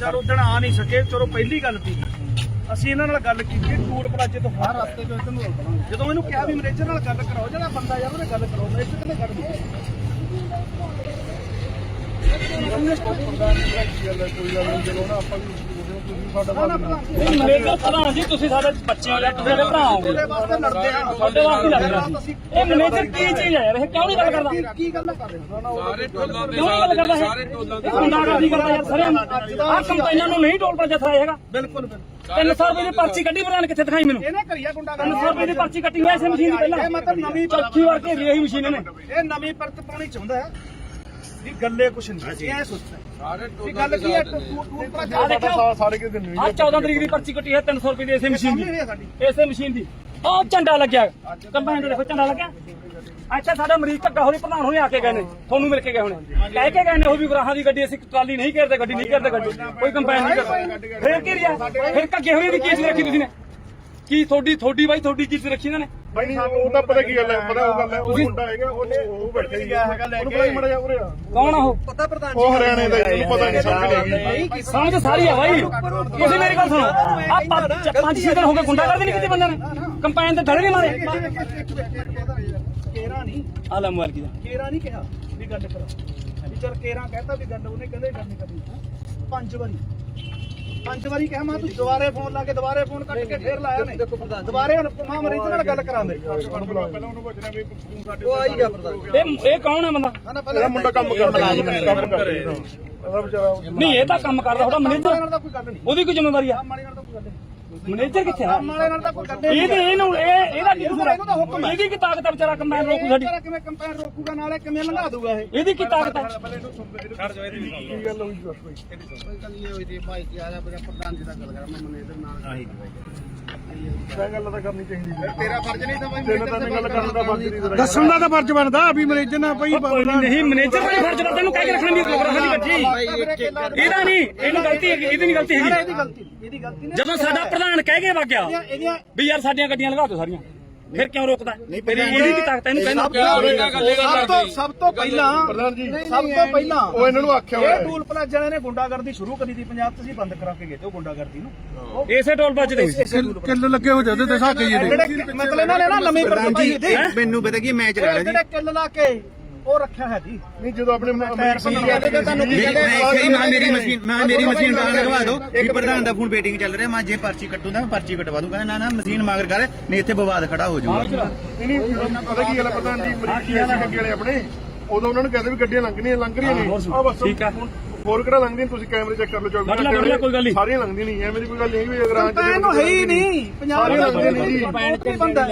ਚਲ ਉਦਣ ਆ ਨਹੀਂ ਸਕੇ, ਚਲੋ ਪਹਿਲੀ ਗੱਲ ਸੀ। ਅਸੀਂ ਇਹਨਾਂ ਨਾਲ ਗੱਲ ਕੀਤੀ ਟੂਰ ਪਲਾਜੇ ਤੋਂ ਬਾਹਰ ਰਸਤੇ ਤੋਂ ਇੱਧਰ ਨੂੰ ਆਉਣਾ ਜਦੋਂ ਇਹਨੂੰ ਕਿਹਾ ਵੀ ਮੈਨੇਜਰ ਨਾਲ ਗੱਲ ਕਰਾਓ, ਜਿਹੜਾ ਬੰਦਾ ਯਾਰ ਉਹਨੇ ਗੱਲ ਕਰੋ ਮੈਨੇਜਰ ਕਿਹਨੇ ਗੱਲ ਕੀਤੀ? ਨਹੀਂ ਮੈਨੇਜਰ ਪ੍ਰਧਾਨ ਜੀ ਤੁਸੀਂ ਸਾਡੇ ਬੱਚੇ ਹੋ ਤੁਸੀਂ ਸਾਡੇ ਭਰਾ ਹੋ। ਉਹਦੇ ਵਾਸਤੇ ਲੜਦੇ ਆ। ਤੁਹਾਡੇ ਵਾਸਤੇ ਲੱਗ ਰਿਹਾ ਇਹ ਮੈਨੇਜਰ ਕੀ ਚੀਜ਼ ਹੈ ਯਾਰ ਇਹ ਕਿਉਂ ਨਹੀਂ ਗੱਲ ਕਰਦਾ? ਕੀ ਗੱਲ ਕਰ ਰਹੇ ਸਾਰੇ ਟੋਲਾਂ ਦੇ ਨਹੀਂ ਕਰਦਾ ਸਾਰੇ ਟੋਲਾਂ ਇਹ ਗੁੰਡਾਗਰਦੀ ਕਰਦਾ ਯਾਰ ਸਾਰੇ ਆਹ ਕੰਪਾਈਨਾਂ ਨੂੰ ਨਹੀਂ ਟੋਲ ਪਰ ਜਥਾ ਹੈਗਾ। ਬਿਲਕੁਲ ਬਿਲਕੁਲ। 300 ਰੁਪਏ ਦੀ ਪਰਚੀ ਕੱਢੀ ਪ੍ਰਧਾਨ ਕਿੱਥੇ ਦਿਖਾਈ ਮੈਨੂੰ? ਇਹਨੇ ਕਰੀਆ ਗੁੰਡਾ 300 ਰੁਪਏ ਦੀ ਪਰਚੀ ਕੱਟੀ ਹੋਈ ਐਸੇ ਮਸ਼ੀਨ ਦੀ ਪਹਿਲਾਂ। ਇਹ ਮਤਲਬ ਨਵੀਂ ਚੌਥੀ ਵਾਰ ਘੇਰੀ ਇਹੀ ਮਸ਼ੀਨ ਇਹਨੇ। ਇਹ ਨਵੀਂ ਪਰਤ ਪਾਉਣੀ ਚਾਹੁੰਦਾ ਹੈ। ਵੀ ਗੱਲੇ ਕੁਛ ਨਹੀਂ। ਇਹ ਸੋਚਦਾ ਸਾਰੇ ਵੀ ਟੋਲਾਂ ਗੱਲ ਦੇ ਕੀ ਹੈ। ਟੂਰ ਟੂਰ ਆਹ ਪਲਾਜਾ ਦੇਖੋ ਸਾਰੇ ਕਿਤੇ ਨਹੀਂ ਆਹ 14 ਤਰੀਕ ਦੀ ਪਰਚੀ ਕੱਟੀ ਹੈ 300 ਰੁਪਏ ਦੀ ਐਸੇ ਮਸ਼ੀਨ ਸਮਝ ਦੀ। ਨਹੀਂ ਹੈ ਸਾਡੀ। ਇਸੇ ਮਸ਼ੀਨ ਦੀ। ਉਹ ਝੰਡਾ ਲੱਗਿਆ। ਕੰਪਾਈਨ ਤੇ ਦੇਖੋ ਝੰਡਾ ਲੱਗਿਆ। ਅੱਛਾ ਸਾਡਾ ਮਰੀਜ਼ ਧੱਕਾ ਹੋਣੀ ਪ੍ਰਧਾਨ ਹੋਣੇ ਆ ਕੇ ਗਏ ਨੇ। ਤੁਹਾਨੂੰ ਮਿਲ ਕੇ ਗਏ ਹੋਣੇ। ਕਹਿ ਕੇ ਗਏ ਨੇ ਉਹ ਵੀ ਗਰਾਹਾਂ ਦੀ ਗੱਡੀ ਅਸੀਂ ਟਰਾਲੀ ਨਹੀਂ ਘੇਰਦੇ ਗੱਡੀ ਨਹੀਂ ਘੇਰਦੇ ਗੱਡੀ। ਕੋਈ ਕੰਪਾਈਨ ਨਹੀਂ ਕਰਦਾ। ਫੇਰ ਕੀ ਫਿਰ ਕੱਗੇ ਦੀ ਕੀਸ ਰੱਖੀ ਤੁਸੀਂ ਨੇ? ਕੀ ਤੁਹਾਡੀ ਤੁਹਾਡੀ ਬਾਈ ਤੁਹਾਡੀ ਕੀਸ ਰੱਖੀ ਇਹਨਾਂ ਨੇ? ਬਾਈ ਨਹੀਂ ਉਹ ਤਾਂ ਪਤਾ ਕੀ ਗੱਲ ਹੈ ਪਤਾ ਉਹ ਗੱਲ ਹੈ ਉਹ ਮੁੰਡਾ ਹੈਗਾ ਉਹਨੇ ਉਹ ਬੈਠੇ ਹੀ ਹੈਗਾ ਲੈ ਕੇ ਮੜਾ ਜਾ ਉਰੇ। ਕੌਣ ਆ ਉਹ? ਪਤਾ ਪ੍ਰਧਾਨ ਉਹ ਹਰਿਆਣੇ ਦਾ ਹੀ, ਉਹਨੂੰ ਪਤਾ ਨਹੀਂ ਸਮਝ ਹੈਗੀ। ਸਮਝ ਸਾਰੀ ਆ ਬਾਈ। ਤੁਸੀਂ ਮੇਰੀ ਗੱਲ ਸੁਣੋ। ਆ ਪੰਜ ਛੇ ਦਿਨ ਹੋ ਗਏ ਗੁੰਡਾ ਕਰਦੇ ਨਹੀਂ ਕਿਤੇ ਬੰਦੇ ਨੇ। ਕੰਪਾਈਨ ਤੇ ਧੜੇ ਨਹੀਂ ਮਾਰੇ। ਕੇਰਾ ਨਹੀਂ। ਆ ਲੈ ਮੋਬਾਈਲ ਕੀ ਦਾ। ਕੇਰਾ ਨਹੀਂ ਕਿਹਾ ਵੀ ਗੱਲ ਕਰਾ ਵੀ ਚਲ ਕੇਰਾ ਕਹਤਾ ਵੀ ਗੱਲ ਉਹਨੇ ਕਹਿੰਦੇ ਗੱਲ ਨਹੀਂ ਕਰਨੀ ਪੰਜ ਵਾਰੀ। ਪੰਜ ਵਾਰੀ ਕਿਹਾ ਮੈਂ ਤੂੰ ਦੁਬਾਰੇ ਫੋਨ ਲਾ ਕੇ ਦੁਬਾਰੇ ਫੋਨ ਕੱਟ ਕੇ ਫੇਰ ਲਾਇਆ ਨੇ ਦੁਬਾਰੇ ਹੁਣ ਮਾਂ ਮਰੀਜ਼ ਨਾਲ ਗੱਲ ਕਰਾ ਮੇਰੇ ਪਹਿਲਾਂ ਉਹਨੂੰ ਪੁੱਛਣਾ ਵੀ ਤੂੰ ਸਾਡੇ ਉਹ ਆਈ ਗਿਆ ਪ੍ਰਧਾਨ ਇਹ ਇਹ ਕੌਣ ਹੈ ਬੰਦਾ ਇਹਦਾ ਮੁੰਡਾ ਕੰਮ ਕਰਦਾ। ਕੰਮ ਕਰਦਾ ਇਹਦਾ ਵਿਚਾਰਾ ਨਹੀਂ ਇਹ ਤਾਂ ਕੰਮ ਕਰਦਾ ਮਾਲੇ ਮੈਨੇਜਰ ਨਹੀਂ। ਉਹਦੀ ਕੋਈ ਜ਼ਿੰਮੇਵਾਰੀ ਆ? ਮਾਲੇ ਨਾਲ ਤਾਂ ਕੋਈ ਗੱਲ ਨਹੀਂ। ਮੈਨੇਜਰ ਕਿੱਥੇ ਆ? ਮਾਲੇ ਨਾਲ ਤਾਂ ਕੋਈ ਗੱਲ ਨਹੀਂ। ਇਹ ਤੇ ਇਹਨੂੰ ਇਹ ਇਹਦਾ ਹੈ। ਇਹਦੀ ਕੀ ਤਾਕਤ ਹੈ ਵਿਚਾਰਾ ਕੰਬਾਈਨ ਰੋਕੂ ਸਾਡੀ? ਕਿਵੇਂ ਕੰਪੈਨ ਰੋਕੂਗਾ ਨਾਲੇ ਕਿਵੇਂ ਲੰਘਾ ਦੂਗਾ ਇਹ? ਇਹਦੀ ਕੀ ਤਾਕਤ ਹੈ ਕੀ ਗੱਲ ਹੋਈ ਦੱਸ ਬਈ? ਇਹ ਗੱਲ ਤਾਂ ਕਰਨੀ ਚਾਹੀਦੀ ਸੀ। ਤੇਰਾ ਫਰਜ਼ ਨਹੀਂ ਤਾਂ ਤੇਰਾ ਤਾਂ ਗੱਲ ਕਰਨ ਦਾ ਫਰਜ਼ ਨਹੀਂ ਤੇਰਾ। ਦੱਸਣ ਦਾ ਤਾਂ ਫਰਜ਼ ਬਣਦਾ ਵੀ ਮੈਨੇਜਰ ਨਾਲ ਪਈ ਕੋਈ ਨਹੀਂ ਮੈਨੇਜਰ ਦਾ ਫਰਜ਼ ਦਾ ਤੈਨੂੰ ਕਹਿ ਕੇ ਰੱਖਣਾ ਵੀ ਗ੍ਰਾਹਾਂ ਦੀ ਗੱਡੀ ਇਹਦਾ ਨਹੀਂ ਇਹਨੂੰ ਗਲਤੀ ਹੈਗੀ ਇਹਦੀ ਨਹੀਂ ਗਲਤੀ ਹੈਗੀ। ਗਲਤੀ ਇਹਦੀ ਗਲਤੀ ਨੇ ਜਦੋਂ ਸਾਡਾ ਪ੍ਰਧਾਨ ਕਹਿ ਕੇ ਵਗ ਗਿਆ ਇਹਦੀਆਂ ਵੀ ਯਾਰ ਸਾਡੀਆਂ ਗੱਡੀਆਂ ਲਗਾ ਦਿਓ ਸਾਰੀਆਂ। ਫਿਰ ਕਿਉਂ ਰੋਕਦਾ ਮੇਰੀ ਇਹਦੀ ਕੀ ਤਾਕਤ ਇਹਨੂੰ ਸਭ ਕਹਿੰਦਾ ਤੋਂ ਸਭ ਤੋਂ ਸਭ ਤੋਂ ਪਹਿਲਾਂ ਪ੍ਰਧਾਨ ਜੀ ਸਭ ਤੋਂ ਪਹਿਲਾਂ ਉਹ ਇਹਨਾਂ ਨੂੰ ਆਖਿਆ ਹੋਇਆ ਇਹ ਟੂਲ ਪਲਾਜ਼ਾ ਵਾਲਿਆਂ ਨੇ ਗੁੰਡਾਗਰਦੀ ਸ਼ੁਰੂ ਕਰੀ ਦੀ ਪੰਜਾਬ ਤੁਸੀਂ ਬੰਦ ਕਰਾ ਕੇ ਗਏ ਤੇ ਉਹ ਗੁੰਡਾਗਰਦੀ ਨੂੰ ਇਸੇ ਟੋਲ ਪਲਾਜ਼ੇ ਟੂਲ ਕਿੱਲ ਲੱਗੇ ਹੋ ਜਾਂਦੇ ਤੇ ਸਾਕੇ ਜੀ ਦੇ ਜਿਹੜੇ ਮਤਲਬ ਇਹਨਾਂ ਨੇ ਨਾ ਨਵੀਂ ਪਰਪਾਈ ਦੀ ਮੈਨੂੰ ਪਤਾ ਕੀ ਮੈਚ ਲਾ ਰਿਹਾ ਜਿਹੜੇ ਕਿੱਲ ਲਾ ਕੇ ਉਹ ਰੱਖਿਆ ਹੈ ਜੀ। ਨਹੀਂ ਜਦੋਂ ਆਪਣੇ ਅਮਰੀਕ ਸਿੰਘ ਤੁਹਾਨੂੰ ਜੀ ਮੈਂ ਇੱਥੇ ਹੀ ਮੈਂ ਮੇਰੀ ਮਸ਼ੀਨ ਮੈਂ ਮੇਰੀ ਮਸ਼ੀਨ ਬਾਹਰ ਲਗਵਾ ਦਿਓ। ਵੀ ਪ੍ਰਧਾਨ ਦਾ ਫੋਨ ਵੇਟਿੰਗ ਚੱਲ ਰਿਹਾ ਮੈਂ ਜੇ ਪਰਚੀ ਕੱਟੂ ਤਾਂ ਮੈਂ ਪਰਚੀ ਕਟਵਾ ਦੂੰ ਕਹਿੰਦਾ ਨਾ ਨਾ ਮਸ਼ੀਨ ਮਗਰ ਕਰ ਨਹੀਂ ਇੱਥੇ ਬਵਾਦ ਖੜਾ ਹੋ ਜਾਊਗਾ। ਨਹੀਂ ਨਹੀਂ ਪਤਾ ਕੀ ਗੱਲ ਹੈ ਪ੍ਰਧਾਨ ਜੀ ਅਮਰੀਕੀ ਸੀ ਅੱਗੇ ਵਾਲੇ ਆਪਣੇ। ਉਦੋਂ ਉਹਨਾਂ ਨੂੰ ਕਹਿੰਦੇ ਵੀ ਗੱਡੀਆਂ ਲੰਘਣੀਆਂ ਲੰਘ ਰਹੀਆਂ ਨੇ। ਆ ਬਸ ਠੀਕ ਆ। ਹੋਰ ਕਿਹੜਾ ਲੰਘਦੀਆਂ ਤੁਸੀਂ ਕੈਮਰੇ ਚੈੱਕ ਕਰ ਲਓ 24 ਕੱਢ ਲੈ, ਕੱਢ ਲੈ, ਕੋਈ ਗੱਲ ਨਹੀਂ। ਸਾਰੀਆਂ ਲੰਘਦੀਆਂ ਨਹੀਂ ਐਵੇਂ ਦੀ ਕੋਈ ਗੱਲ ਨਹੀਂ ਵੀ ਅਗਰ ਕੰਪੈਨ ਨੂੰ ਹੈ ਹੀ ਨਹੀਂ। ਪੰਜਾਬ ਸਾਰੀਆਂ ਦਾ ਲੰਘਦੀਆਂ ਨਹੀਂ ਜੀ ਤੇ ਬੰਦਾ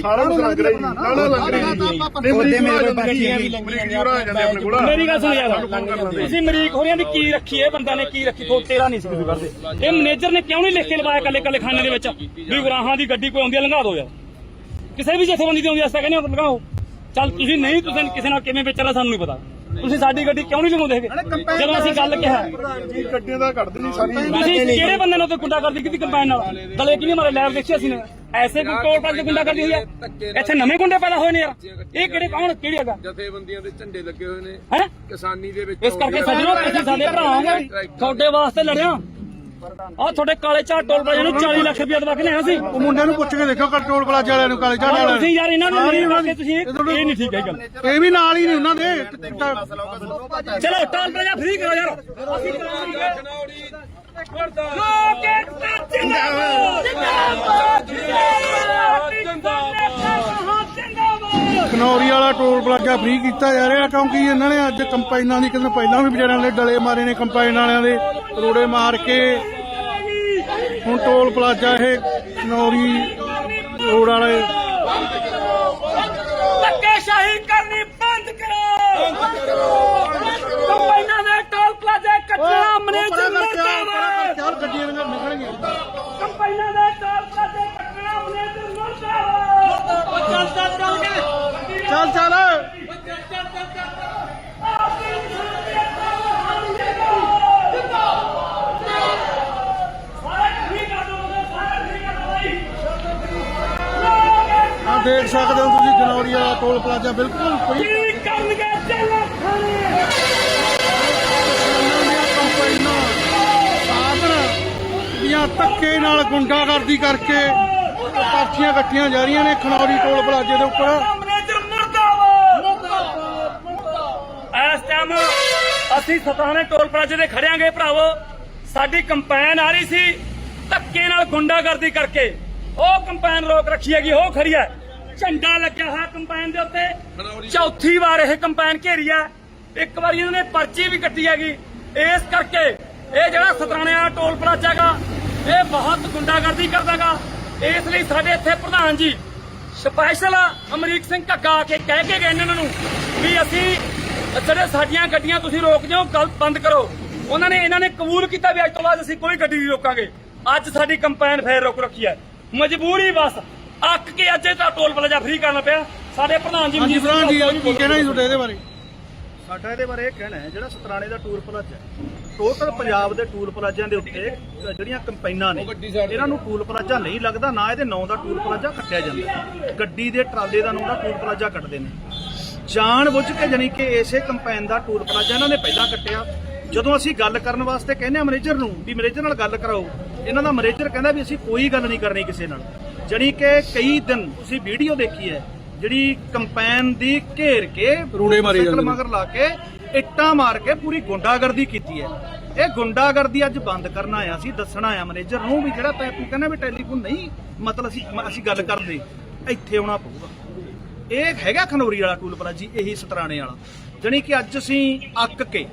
ਸਾਰਾ ਕੁਝ ਲੰਘ ਰਿਹਾ ਜੀ। ਨਾਲ ਨਾਲ ਲੰਘ ਰਿਹਾ ਜੀ ਉਹਦੇ ਮੇਰੇ ਕੋਲ ਆ ਜਾਂਦੇ ਆਪਣੇ ਕੋਲ। ਮੇਰੀ ਗੱਲ ਸੁਣ ਯਾਰ। ਤੁਸੀਂ ਮਰੀਕ ਹੋਰੀਆਂ ਦੀ ਕੀ ਰੱਖੀ ਇਹ ਬੰਦਾ ਨੇ ਕੀ ਰੱਖੀ? ਤੋਂ ਤੇਰਾ ਨਹੀਂ ਸੀ ਤੁਸੀਂ ਕਰਦੇ ਇਹ ਮੈਨੇਜਰ ਨੇ ਕਿਉਂ ਨਹੀਂ ਲਿਖ ਕੇ ਲਵਾਇਆ ਕੱਲੇ ਕੱਲੇ ਖਾਨੇ ਦੇ ਵਿੱਚ? ਵੀ ਗਰਾਹਾਂ ਦੀ ਗੱਡੀ ਕੋਈ ਆਉਂਦੀ ਆ ਲੰਘਾ ਦਿਓ ਯਾਰ। ਕਿਸੇ ਵੀ ਜਥੇਬੰਦੀ ਦੀ ਆਉਂਦੀ ਆ ਅਸਾਂ ਕਹਿੰਦੇ ਹਾਂ ਲੰਘਾਓ। ਚੱਲ ਤੁਸੀਂ ਨਹੀਂ ਤੁਸੀਂ ਕਿਸੇ ਨਾਲ ਕਿਵੇਂ ਵਿਚਰਨਾ ਸਾਨੂੰ ਨਹੀਂ ਪਤਾ। ਤੁਸੀਂ ਸਾਡੀ ਗੱਡੀ ਕਿਉਂ ਨਹੀਂ ਲਗਾਉਂਦੇ ਹੈਗੇ? ਜਦੋਂ ਅਸੀਂ ਗੱਲ ਕਿਹਾ। ਜੀ ਗੱਡੀਆਂ ਦਾ ਕੱਢ ਦੇਣੀ ਸਾਰੀ ਤੁਸੀਂ ਕਿਹੜੇ ਬੰਦੇ ਨਾਲ ਤੇ ਗੁੰਡਾ ਕਰਦੀ ਕੀਤੀ ਕੰਪਾਈਨ ਨਾਲ? ਦਲੇ ਕਿਹਨੇ ਮਾਰੇ? ਲੈਬ ਦੇਖਿਆ ਸੀ ਨੇ। ਐਸੇ ਕੋਈ ਟੋਲ ਪਰ ਗੁੰਡਾ ਕਰਦੀ ਹੋਈ ਹੈ ਇੱਥੇ ਨਵੇਂ ਗੁੰਡੇ ਪੈਦਾ ਹੋਏ ਨੇ ਯਾਰ ਇਹ ਕਿਹੜੇ ਕੌਣ? ਕਿਹੜੀ ਹੈਗਾ? ਜਥੇਬੰਦੀਆਂ ਦੇ ਝੰਡੇ ਲੱਗੇ ਹੋਏ ਨੇ। ਹੈ? ਕਿਸਾਨੀ ਦੇ ਵਿੱਚ ਇਸ ਕਰਕੇ ਸੱਜਣੋ ਤੁਸੀਂ ਸਾਡੇ ਭਰਾ ਹੋਗੇ ਤੁਹਾਡੇ ਵਾਸਤੇ ਲੜਿਆ। ਆ ਤੁਹਾਡੇ ਕਾਲੇ ਝਾਟ ਟੋਲ ਪਲਾਜ਼ੇ ਨੂੰ 40 ਲੱਖ ਰੁਪਏ ਦਵਾ ਕੇ ਲਿਆ ਸੀ। ਉਹ ਮੁੰਡਿਆਂ ਨੂੰ ਪੁੱਛ ਕੇ ਦੇਖੋ ਕੰਟਰੋਲ ਪਲਾਜ਼ਾ ਵਾਲਿਆਂ ਨੂੰ ਕਾਲੇ ਝਾੜ ਤੁਸੀਂ ਵਾਲਿਆਂ ਯਾਰ ਇਹਨਾਂ ਨੂੰ ਨਹੀਂ ਕਰਕੇ ਤੁਸੀਂ ਇਹ ਇਹ ਨਹੀਂ ਠੀਕ ਹੈ ਗੱਲ। ਨੂੰ ਇਹ ਵੀ ਨਾਲ ਹੀ ਨੇ ਉਹਨਾਂ ਦੇ। ਚਲੋ ਟੋਲ ਪਲਾਜ਼ਾ ਫ੍ਰੀ ਕਰੋ ਯਾਰ। ਅਸੀਂ ਕਰਾਂਗੇ। ਲੋਕ ਏਕਤਾ ਜਿੰਦਾਬਾਦ। ਜਿੰਦਾਬਾਦ ਜਿੰਦਾਬਾਦ ਜਿੰਦਾਬਾਦ ਖਨੌਰੀ ਵਾਲਾ ਟੋਲ ਪਲਾਜ਼ਾ ਫ੍ਰੀ ਕੀਤਾ ਜਾ ਰਿਹਾ ਕਿਉਂਕਿ ਇਹਨਾਂ ਨੇ ਅੱਜ ਕੰਪਾਈਨਾਂ ਦੀ ਕਿਤੇ ਪਹਿਲਾਂ ਵੀ ਵਿਚਾਰਿਆਂ ਦੇ ਡਲੇ ਮਾਰੇ ਨੇ ਕੰਪਾਈਨ ਵਾਲਿਆਂ ਦੇ। ਰੋੜੇ ਮਾਰ ਕੇ ਹੁਣ ਟੋਲ ਪਲਾਜ਼ਾ ਇਹ ਖਨੌਰੀ ਰੋਡ ਵਾਲੇ ਧੱਕੇਸ਼ਾਹੀ ਕਰਨੀ ਬੰਦ ਕਰੋ। ਕੰਪਾਈਨਾਂ ਦੇ ਟੋਲ ਪਲਾਜ਼ੇ ਕੱਟਣਾ ਮੈਨੇਜਰ ਮਰਦਾਬਾਦ ਚਾਰ ਗੱਡੀਆਂ ਨਾਲ ਨਿਕਲਣਗੀਆਂ ਕੰਪਾਈਨਾਂ ਦੇ ਟੋਲ ਪਲਾਜ਼ੇ ਕੱਟਣਾ ਮੈਨੇਜਰ ਮਰਦਾਬਾਦ ਚੱਲ ਚੱਲ ਚੱਲ ਚੱਲ ਚੱਲ। ਦੇਖ ਸਕਦੇ ਹੋ ਤੁਸੀਂ ਵਾਲਾ ਟੋਲ ਪਲਾਜ਼ਾ ਬਿਲਕੁਲ ਫ੍ਰੀ ਕੀ ਕਰਨਗੇ ਚੱਲ ਖਾਣੇ ਕੰਪਾਈਨਾਂ ਧੱਕੇ ਨਾਲ ਗੁੰਡਾਗਰਦੀ ਕਰਕੇ ਪਰਚੀਆਂ ਕੱਟੀਆਂ ਜਾ ਰਹੀਆਂ ਨੇ ਖਨੌਰੀ ਟੋਲ ਪਲਾਜ਼ੇ ਦੇ ਉੱਪਰ। ਇਸ ਟਾਈਮ ਅਸੀਂ ਸਤਾਣੇ ਟੋਲ ਪਲਾਜ਼ੇ ਤੇ ਖੜਿਆਂਗੇ ਭਰਾਵੋ। ਸਾਡੀ ਕੰਪੈਨ ਆ ਰਹੀ ਸੀ ਧੱਕੇ ਨਾਲ ਗੁੰਡਾਗਰਦੀ ਕਰਕੇ। ਉਹ ਕੰਪੈਨ ਰੋਕ ਰੱਖੀ ਹੈਗੀ ਉਹ ਖੜੀ ਹੈ। ਝੰਡਾ ਲੱਗਿਆ ਹੋਇਆ ਕੰਪੈਨ ਦੇ ਉੱਤੇ। ਚੌਥੀ ਵਾਰ ਇਹ ਕੰਪੈਨ ਘੇਰੀ ਹੈ ਇੱਕ ਵਾਰੀ ਇਹਨਾਂ ਨੇ ਪਰਚੀ ਵੀ ਕੱਟੀ ਹੈਗੀ। ਇਸ ਕਰਕੇ ਇਹ ਜਿਹੜਾ ਸਤਰਾਣੇ ਵਾਲਾ ਟੋਲ ਪਲਾਜ਼ਾ ਹੈਗਾ ਇਹ ਬਹੁਤ ਗੁੰਡਾਗਰਦੀ ਕਰਦਾਗਾ। ਇਸ ਲਈ ਸਾਡੇ ਇੱਥੇ ਪ੍ਰਧਾਨ ਜੀ ਸਪੈਸ਼ਲ ਅਮਰੀਕ ਸਿੰਘ ਘੱਗਾ ਆ ਕੇ ਕਹਿ ਕੇ ਗਏ ਇਹਨਾਂ ਨੂੰ ਵੀ ਅਸੀਂ ਜਿਹੜੇ ਸਾਡੀਆਂ ਗੱਡੀਆਂ ਤੁਸੀਂ ਰੋਕ ਜਾਓ ਗੱਲ ਬੰਦ ਕਰੋ। ਉਹਨਾਂ ਨੇ ਇਹਨਾਂ ਨੇ ਕਬੂਲ ਕੀਤਾ ਵੀ ਅੱਜ ਤੋਂ ਬਾਅਦ ਅਸੀਂ ਕੋਈ ਗੱਡੀ ਨਹੀਂ ਰੋਕਾਂਗੇ। ਅੱਜ ਸਾਡੀ ਕੰਪੈਨ ਫੇਰ ਰੋਕ ਰੱਖੀ ਹੈ। ਮਜਬੂਰੀ ਬਸ। ਅੱਕ ਕੇ ਅੱਜ ਤਾਂ ਟੋਲ ਪਲਾਜ਼ਾ ਫ੍ਰੀ ਕਰਨਾ ਪਿਆ। ਸਾਡੇ ਪ੍ਰਧਾਨ ਜੀ ਹਾਂਜੀ ਮਨਜੀਤ ਫਰਾਂ ਜੀ ਕੀ ਕਹਿਣਾ ਜੀ ਤੁਹਾਡੇ ਇਹਦੇ ਬਾਰੇ? ਸਾਡਾ ਇਹਦੇ ਬਾਰੇ ਇਹ ਕਹਿਣਾ ਹੈ ਜਿਹੜਾ ਸਤਰਾਣੇ ਦਾ ਟੂਰ ਪਲਾਜ਼ਾ ਹੈ ਟੋਟਲ ਪੰਜਾਬ ਦੇ ਟੂਰ ਪਲਾਜ਼ਿਆਂ ਦੇ ਉੱਤੇ ਜਿਹੜੀਆਂ ਕੰਪਾਈਨਾਂ ਨੇ ਇਹਨਾਂ ਨੂੰ ਟੂਲ ਪਲਾਜ਼ਾ ਨਹੀਂ ਲੱਗਦਾ ਨਾ ਇਹਦੇ ਨਾਂ ਦਾ ਟੂਲ ਪਲਾਜ਼ਾ ਕੱਟਿਆ ਜਾਂਦਾ। ਗੱਡੀ ਦੇ ਟਰਾਲੇ ਦਾ ਨਾਂ ਦਾ ਟੂਲ ਪਲਾਜ਼ਾ ਕੱਟਦੇ ਨੇ। ਜਾਣ ਬੁੱਝ ਕੇ ਜਾਣੀ ਕਿ ਇਸੇ ਕੰਪੈਨ ਦਾ ਟੂਲ ਪਲਾਜ਼ਾ ਇਹਨਾਂ ਨੇ ਪਹਿਲਾਂ ਕੱਟਿਆ। ਜਦੋਂ ਅਸੀਂ ਗੱਲ ਕਰਨ ਵਾਸਤੇ ਕਹਿੰਦੇ ਆ ਮੈਨੇਜਰ ਨੂੰ ਵੀ ਮੈਨੇਜਰ ਨਾਲ ਗੱਲ ਕਰਾਓ ਇਹਨਾਂ ਦਾ ਮੈਨੇਜਰ ਕਹਿੰਦਾ ਵੀ ਅਸੀਂ ਕੋਈ ਗੱਲ ਨਹੀਂ ਕਰਨੀ ਕਿਸੇ ਨਾਲ। ਜਾਣੀ ਕਿ ਕਈ ਦਿਨ ਤੁਸੀਂ ਵੀਡੀਓ ਦੇਖੀ ਹੈ ਜਿਹੜੀ ਕੰਪੈਨ ਦੀ ਘੇਰ ਕੇ ਰੂੜੇ ਮਾਰੀ ਜਾਂਦੇ। ਮਗਰ ਲਾ ਕੇ ਇੱਟਾਂ ਮਾਰ ਕੇ ਪੂਰੀ ਗੁੰਡਾਗਰਦੀ ਕੀਤੀ ਹੈ। ਇਹ ਗੁੰਡਾਗਰਦੀ ਅੱਜ ਬੰਦ ਕਰਨਾ ਆਇਆ ਸੀ ਦੱਸਣਾ ਆਇਆ ਮੈਨੇਜਰ ਨੂੰ ਵੀ ਜਿਹੜਾ ਤੈਂ ਤੂੰ ਕਹਿੰਦਾ ਵੀ ਟੈਲੀਫੋਨ ਨਹੀਂ ਮਤਲਬ ਅਸੀਂ ਅਸੀਂ ਗੱਲ ਕਰਦੇ ਇੱਥੇ ਆਉਣਾ ਪਊਗਾ। ਇਹ ਹੈਗਾ ਖਨੌਰੀ ਵਾਲਾ ਟੂਲ ਪਲਾਜ਼ਾ ਜੀ ਇਹੀ ਸਤਰਾਣੇ ਵਾਲਾ। ਜਾਣੀ ਕਿ ਅੱਜ ਅਸੀਂ ਅੱਕ ਕੇ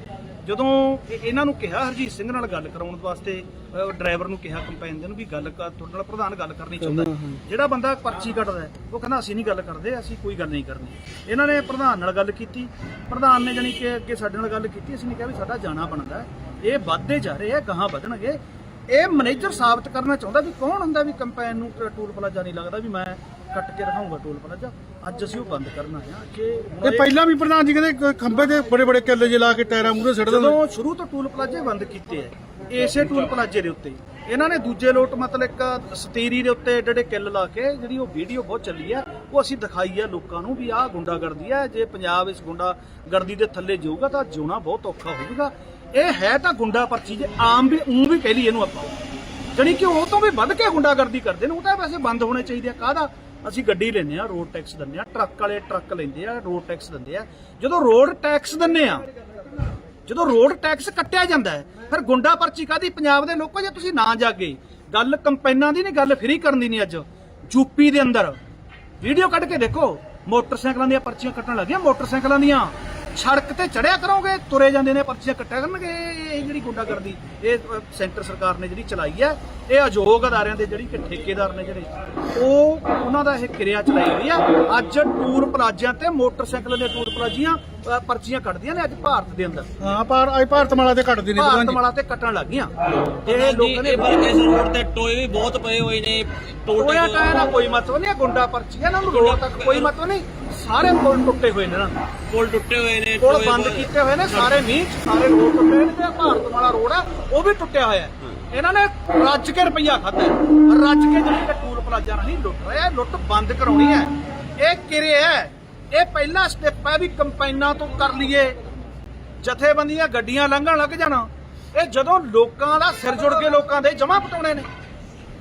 ਜਦੋਂ ਇਹ- ਇਹਨਾਂ ਨੂੰ ਕਿਹਾ ਹਰਜੀਤ ਸਿੰਘ ਨਾਲ ਗੱਲ ਕਰਾਉਣ ਵਾਸਤੇ ਡਰਾਈਵਰ ਨੂੰ ਕਿਹਾ ਕੰਪੈਨ ਦੇ ਨੂੰ ਵੀ ਗੱਲ ਕਰ ਤੁਹਾਡੇ ਨਾਲ ਪ੍ਰਧਾਨ ਗੱਲ ਕਰਨੀ ਚਾਹੁੰਦਾ। ਜਿਹੜਾ ਬੰਦਾ ਪਰਚੀ ਕੱਟਦਾ ਹੈ, ਉਹ ਕਹਿੰਦਾ ਅਸੀਂ ਨਹੀਂ ਗੱਲ ਕਰਦੇ ਅਸੀਂ ਕੋਈ ਗੱਲ ਨਹੀਂ ਕਰਨੀ। ਇਹਨਾਂ ਨੇ ਪ੍ਰਧਾਨ ਨਾਲ ਗੱਲ ਕੀਤੀ। ਪ੍ਰਧਾਨ ਨੇ ਜਾਣੀ ਕਿ ਅੱਗੇ ਸਾਡੇ ਨਾਲ ਗੱਲ ਕੀਤੀ ਅਸੀਂ ਨੇ ਕਿਹਾ ਵੀ ਸਾਡਾ ਜਾਣਾ ਬਣਦਾ ਹੈ। ਇਹ ਵੱਧਦੇ ਜਾ ਰਹੇ ਆ ਗਾਹਾਂ ਵਧਣਗੇ। ਇਹ ਮੈਨੇਜਰ ਸਾਬਤ ਕਰਨਾ ਚਾਹੁੰਦਾ ਵੀ ਕੌਣ ਹੁੰਦਾ ਵੀ ਕੰਪੈਨ ਨੂੰ ਟ- ਟੂਲ ਪਲਾਜ਼ਾ ਨਹੀਂ ਲੱਗਦਾ ਵੀ ਮੈਂ ਕੱਟ ਕੇ ਦਿਖਾਊਂਗਾ ਟੂਲ ਪਲਾਜ਼ਾ। ਅੱਜ ਅਸੀਂ ਉਹ ਬੰਦ ਕਰਨਾ ਹੈ। ਜੇ ਹੁਣ ਇਹ ਪਹਿਲਾਂ ਵੀ ਪ੍ਰਧਾਨ ਜੀ ਕਹਿੰਦੇ ਖੰਭੇ ਤੇ ਬੜੇ ਬੜੇ ਕਿੱਲੇ ਜੇ ਲਾ ਕੇ ਟਾਇਰਾਂ ਮੂਹਰੇ ਸਿੱਟ ਦਿੰਦੇ। ਜਦੋਂ ਸ਼ੁਰੂ ਤੋਂ ਟੂਲ ਪਲਾਜ਼ੇ ਬੰਦ ਕੀਤੇ ਐ ਏਸੇ ਟੂਲ ਪਲਾਜ਼ੇ ਦੇ ਉੱਤੇ। ਇਹਨਾਂ ਨੇ ਦੂਜੇ ਲੋਟ ਮਤਲਬ ਇੱਕ ਸਤੀਰੀ ਦੇ ਉੱਤੇ ਏਡੇ ਏਡੇ ਕਿੱਲ ਲਾ ਕੇ ਜਿਹੜੀ ਉਹ ਵੀਡੀਓ ਬਹੁਤ ਚੱਲੀ ਆ, ਉਹ ਅਸੀਂ ਦਿਖਾਈ ਆ ਲੋਕਾਂ ਨੂੰ ਵੀ ਆਹ ਗੁੰਡਾਗਰਦੀ ਆ, ਜੇ ਪੰਜਾਬ ਇਸ ਗੁੰਡਾਗਰਦੀ ਦੇ ਥੱਲੇ ਜਾਊਗਾ ਤਾਂ ਜਿਉਣਾ ਬਹੁਤ ਔਖਾ ਹੋਊਗਾ। ਇਹ ਹੈ ਤਾਂ ਗੁੰਡਾ ਪਰਚੀ ਜੇ ਆਮ ਵੀ ਉਂ ਵੀ ਕਹਿ ਲਈ ਇਹਨੂੰ ਆਪਾਂ। ਜਾਣੀ ਕਿ ਉਹ ਤੋਂ ਵੀ ਵੱਧ ਕੇ ਗੁੰਡਾਗਰਦੀ ਕਰਦੇ ਨੇ, ਉਹ ਤਾਂ ਵੈਸੇ ਬੰਦ ਹੋਣੇ ਚਾਹੀਦੇ ਆ। ਕਾਹਦਾ? ਅਸੀਂ ਗੱਡੀ ਲੈਂਦੇ ਆ ਰੋਡ ਟੈਕਸ ਦਿੰਦੇ ਆ, ਟਰੱਕ ਵਾਲੇ ਟਰੱਕ ਲੈਂਦੇ ਆ ਰੋਡ ਟੈਕਸ ਦਿੰਦੇ ਆ। ਜਦੋਂ ਰੋਡ ਟੈਕਸ ਦਿੰਦੇ ਆ ਜਦੋਂ ਰੋਡ ਟੈਕਸ ਕੱਟਿਆ ਜਾਂਦਾ ਹੈ, ਫਿਰ ਗੁੰਡਾ ਪਰਚੀ ਕਾਦੀ ਪੰਜਾਬ ਦੇ ਲੋਕੋ, ਜੇ ਤੁਸੀਂ ਨਾ ਜਾਗੇ ਗੱਲ ਕੰਪੈਨਾਂ ਦੀ ਨਹੀਂ, ਗੱਲ ਫਰੀ ਕਰਨ ਦੀ ਨਹੀਂ ਅੱਜ, ਯੂਪੀ ਦੇ ਅੰਦਰ। ਵੀਡੀਓ ਕੱਢ ਕੇ ਦੇਖੋ, ਮੋਟਰਸਾਈਕਲਾਂ ਦੀਆਂ ਪਰਚੀਆਂ ਕੱਟਣ ਲੱਗੀਆਂ, ਮੋਟਰਸਾਈਕਲਾਂ ਦੀਆਂ। ਸੜਕ ਤੇ ਚੜਿਆ ਕਰੋਗੇ ਤੁਰੇ ਜਾਂਦੇ ਨੇ ਪਰਚੀਆਂ ਕੱਟਿਆ ਕਰਨਗੇ ਇਹ ਜਿਹੜੀ ਗੁੰਡਾ ਕਰਦੀ ਇਹ ਸੈਂਟਰ ਸਰਕਾਰ ਨੇ ਜਿਹੜੀ ਚਲਾਈ ਹੈ ਇਹ ਅਯੋਗ ਅਦਾਰਿਆਂ ਦੇ ਜਿਹੜੀ ਕਿ ਠੇਕੇਦਾਰ ਨੇ ਜਿਹੜੇ ਉਹ ਉਹਨਾਂ ਦਾ ਇਹ ਕਿਰਿਆ ਚਲਾਈ ਹੋਈ ਆ। ਅੱਜ ਟੂਰ ਪਲਾਜ਼ਿਆਂ ਤੇ ਮੋਟਰਸਾਈਕਲਾਂ ਦੇ ਟੂਰ ਪਲਾਜ਼ੀਆਂ ਪਰਚੀਆਂ ਕੱਟਦੀਆਂ ਨੇ ਅੱਜ ਭਾਰਤ ਦੇ ਅੰਦਰ। ਹਾਂ ਪਰ ਅੱਜ ਭਾਰਤ ਮਾਲਾ ਤੇ ਕੱਟਦੇ ਨੇ ਭਾਰਤ ਮਾਲਾ ਤੇ ਕੱਟਣ ਲੱਗ ਗਈਆਂ। ਇਹ ਲੋਕਾਂ ਨੇ ਇਸ ਰੋਡ ਤੇ ਟੋਏ ਵੀ ਬਹੁਤ ਪਏ ਹੋਏ ਨੇ ਟੋਲ ਟੋਇਆ ਟਾਇਆ ਦਾ ਕੋਈ ਮਤਲਬ ਨਹੀਂ ਗੁੰਡਾ ਪਰਚੀ ਇਹਨਾਂ ਨੂੰ ਰੋਡ ਤੱਕ ਕੋਈ ਮਤਲਬ ਨਹੀਂ। ਸਾਰੇ ਪੁਲ ਟੁੱਟੇ ਹੋਏ ਨੇ ਦੇ ਪੁਲ ਟੁੱਟੇ ਹੋਏ ਨੇ ਪੁਲ ਬੰਦ ਕੀਤੇ ਹੋਏ ਨੇ ਸਾਰੇ ਮੀਂਹ 'ਚ ਸਾਰੇ ਰੋਡ ਟੁੱਟੇ ਨੇ ਤੇ ਭਾਰਤ ਵਾਲਾ ਰੋਡ ਆ ਉਹ ਵੀ ਟੁੱਟਿਆ ਹੋਇਆ ਹੈ। ਇਹਨਾਂ ਨੇ ਰੱਜ ਕੇ ਰੁਪਈਆ ਖਾਦਾ ਰੱਜ ਕੇ ਜਿਹੜੀ ਕਿ ਟੂਲ ਪਲਾਜ਼ਾ ਨਹੀਂ ਲੁੱਟ ਰਿਹਾ ਇਹ ਲੁੱਟ ਬੰਦ ਕਰਾਉਣੀ ਹੈ। ਇਹ ਕਿਰੇ ਹੈ। ਇਹ ਪਹਿਲਾ ਸਟੈਪ ਹੈ ਵੀ ਕੰਪਾਈਨਾਂ ਤੋਂ ਕਰ ਲਈਏ। ਜਥੇਬੰਦੀਆਂ ਗੱਡੀਆਂ ਲੰਘਣ ਲੱਗ ਜਾਣਾ। ਇਹ ਜਦੋਂ ਲੋਕਾਂ ਦਾ ਸਿਰ ਜੁੜ ਕੇ ਲੋਕਾਂ ਦੇ ਜਮਾ ਪਟਾਉਣੇ ਨੇ।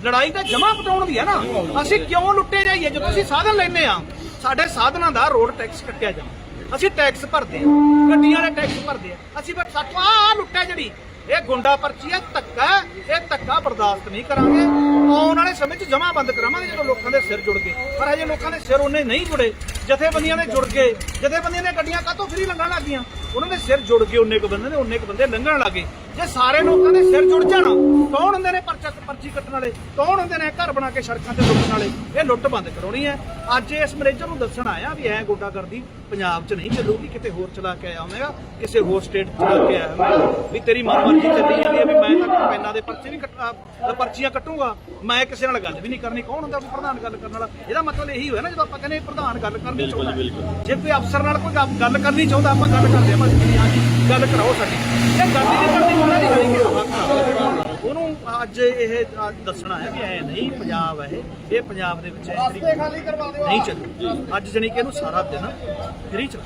ਲੜਾਈ ਤਾਂ ਜਮਾ ਪਟਾਉਣ ਦੀ ਹੈ ਨਾ। ਅਸੀਂ ਕਿਉਂ ਲੁੱਟੇ ਜਾਈਏ? ਜਦੋਂ ਅਸੀਂ ਸਾਧਨ ਲੈਨੇ ਆ ਸਾਡੇ ਸਾਧਨਾਂ ਦਾ ਰੋਡ ਟੈਕਸ ਕੱਟਿਆ ਜਾਂਦਾ। ਅਸੀਂ ਟੈਕਸ ਭਰਦੇ ਆ ਗੱਡੀਆਂ ਵਾਲੇ ਟੈਕਸ ਭਰਦੇ ਆ ਅਸੀਂ ਬਸ ਸਾਤੋਂ ਆ ਲੁੱਟਿਆ ਜਿਹੜੀ। ਇਹ ਗੁੰਡਾ ਪਰਚੀ ਹੈ, ਧੱਕਾ ਇਹ ਧੱਕਾ ਬਰਦਾਸ਼ਤ ਨਹੀਂ ਕਰਾਂਗੇ। ਆਉਣ ਵਾਲੇ ਸਮੇਂ 'ਚ ਜਮਾ ਬੰਦ ਕਰਾਵਾਂਗੇ ਜਦੋਂ ਲੋਕਾਂ ਦੇ ਸਿਰ ਜੁੜ ਗਏ। ਪਰ ਹਜੇ ਲੋਕਾਂ ਦੇ ਸਿਰ ਉਹਨੇ ਨਹੀਂ ਜੁੜੇ। ਜਥੇਬੰਦੀਆਂ ਨੇ ਜੁੜ ਗਏ। ਜਥੇਬੰਦੀਆਂ ਨੇ ਗੱਡੀਆਂ ਕਾਹਤੋਂ ਫਰੀ ਲੰਘਣ ਲੱਗ ਗਈਆਂ ਉਹਨਾਂ ਦੇ ਸਿਰ ਜੁੜ ਗਏ ਉਹਨੇ ਕੁ ਬੰਦੇ ਨੇ ਉਹਨੇ ਕੁ ਬੰਦੇ ਲੰਘਣ ਲੱਗੇ। ਜੇ ਸਾਰੇ ਲੋਕਾਂ ਦੇ ਸਿਰ ਜੁੜ ਜਾਣਾ ਕੌਣ ਹੁੰਦੇ ਨੇ ਪਰਚਾ ਪਰਚੀ ਕੱਟਣ ਵਾਲੇ? ਕੌਣ ਹੁੰਦੇ ਨੇ ਘਰ ਬਣਾ ਕੇ ਸੜਕਾਂ ਤੇ ਲੁੱਟਣ ਵਾਲੇ? ਇਹ ਲੁੱਟ ਬੰਦ ਕਰਾਉਣੀ ਹੈ। ਅੱਜ ਇਸ ਮੈਨੇਜਰ ਨੂੰ ਦੱਸਣ ਆਇਆ ਵੀ ਐ ਗੋਡਾ ਕਰਦੀ ਪੰਜਾਬ 'ਚ ਨਹੀਂ ਚੱਲੂਗੀ। ਕਿਤੇ ਹੋਰ ਚਲਾ ਕੇ ਆਇਆ ਹੋਵੇਗਾ ਕਿਸੇ ਹੋਰ ਸਟੇਟ 'ਚ ਚਲਾ ਕੇ ਆਇਆ ਹੋਵੇਗਾ। ਵੀ ਤੇਰੀ ਮਨਮਰਜ਼ੀ ਚੱਲੀ ਜਾਂਦੀ ਹੈ ਵੀ ਮੈਂ ਤਾਂ ਪੈਨਾਂ ਦੇ ਪਰਚੇ ਨਹੀਂ ਕੱਟ ਪਰਚੀਆਂ ਕੱਟੂਗਾ। ਮੈਂ ਕਿਸੇ ਨਾਲ ਗੱਲ ਵੀ ਨਹੀਂ ਕਰਨੀ। ਕੌਣ ਹੁੰਦਾ ਪ੍ਰਧਾਨ ਗੱਲ ਕਰਨ ਵਾਲਾ? ਇਹਦਾ ਮਤਲਬ ਇਹੀ ਹੋਇਆ ਨਾ ਜਦੋਂ ਆਪਾਂ ਕਹਿੰਦੇ ਪ੍ਰਧਾਨ ਗੱਲ ਕਰਨੀ ਚਾਹੁੰਦਾ। ਜੇ ਕੋਈ ਅਫਸਰ ਨਾਲ ਕੋਈ ਗੱਲ- ਕਰਨੀ ਚਾਹੁੰਦਾ ਆਪਾਂ ਗੱਲ ਕਰਦੇ ਹਾਂ। ਮਰਜ਼ੀ ਹਾਂਜੀ ਗੱਲ ਕਰਾਓ ਸਾਡੀ। ਇਹ ਗੱਲ ਨਹੀਂ ਕਰਨੀ ਉਹਨਾਂ ਦੀ ਹੋਈ। ਉਹਨੂੰ ਅੱਜ ਇਹ ਦੱਸਣਾ ਹੈ ਵੀ ਐ ਨਹੀਂ ਪੰਜਾਬ ਹੈ ਇਹ। ਇਹ ਪੰਜਾਬ ਦੇ ਵਿੱਚ ਐ ਨਹੀਂ ਚੱਲੂ। ਅੱਜ ਜਣੀ ਕਿ ਇਹਨੂੰ ਸਾਰਾ ਦਿਨ ਫਰੀ ਚਲਾ